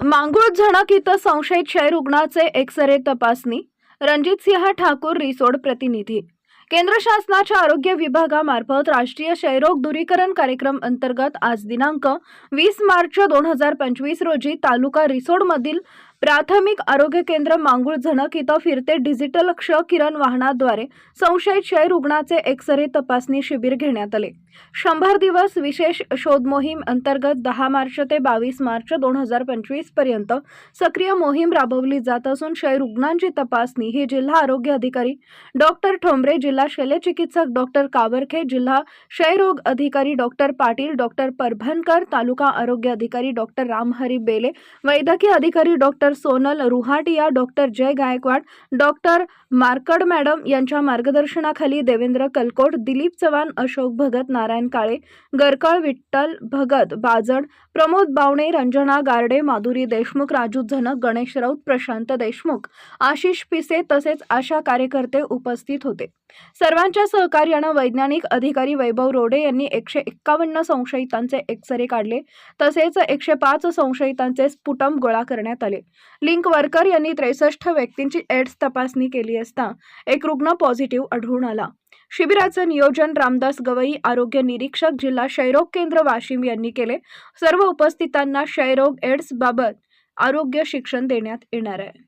मांगूळ झणक इथं संशयित क्षय रुग्णाचे एक्स-रे तपासणी. रणजितसिंह ठाकूर रिसोड प्रतिनिधी. केंद्र शासनाच्या आरोग्य विभागामार्फत राष्ट्रीय क्षयरोग दूरीकरण कार्यक्रम अंतर्गत आज दिनांक वीस मार्च दोन हजार पंचवीस रोजी तालुका रिसोडमधील प्राथमिक आरोग्य केंद्र मांगूळ झणक इथं फिरते डिजिटल क्ष किरण वाहनाद्वारे संशयित क्षय रुग्णाचे एक्स-रे तपासणी शिबिर घेण्यात आले. शंभर दिवस विशेष शोध मोहीम अंतर्गत दहा मार्च ते बावीस मार्च दोन हजार पंचवीसपर्यंत सक्रिय मोहीम राबवली जात असून क्षय रुग्णांची तपासणी ही जिल्हा आरोग्य अधिकारी डॉक्टर ठोंबरे जिल्हा शल्यचिकित्सक डॉक्टर कावरखे जिल्हा क्षयरोग अधिकारी डॉक्टर पाटील डॉक्टर परभणकर तालुका आरोग्य अधिकारी डॉक्टर रामहरी बेले वैद्यकीय अधिकारी doctor doctor Sonal Ruhatia doctor Jay Gaikwad doctor Markad madam यांच्या मार्गदर्शनाखाली देवेंद्र कलकोट दिलीप चव्हाण अशोक भगत नारायण काळे गरकळ विठ्ठल भगत बाजड प्रमोद बावणे रंजना गारडे माधुरी देशमुख राजू झनक गणेश राऊत प्रशांत देशमुख आशिष पिसे तसेच आशा कार्यकर्ते उपस्थित होते. सर्वांच्या सहकार्यानं वैज्ञानिक अधिकारी वैभव रोडे यांनी एकशे एक्कावन्न संशयितांचे एक्सरे काढले. तसेच एकशे पाच संशयितांचे स्फुटम गोळा करण्यात आले. लिंक वर्कर यांनी त्रेसष्ट व्यक्तींची एड्स तपासणी केली असता एक रुग्ण पॉझिटिव्ह आढळून आला. शिबिराचं नियोजन रामदास गवई आरोग्य निरीक्षक जिल्हा क्षयरोग केंद्र वाशिम यांनी केले. सर्व उपस्थितांना क्षयरोग एड्स बाबत आरोग्य शिक्षण देण्यात येणार आहे.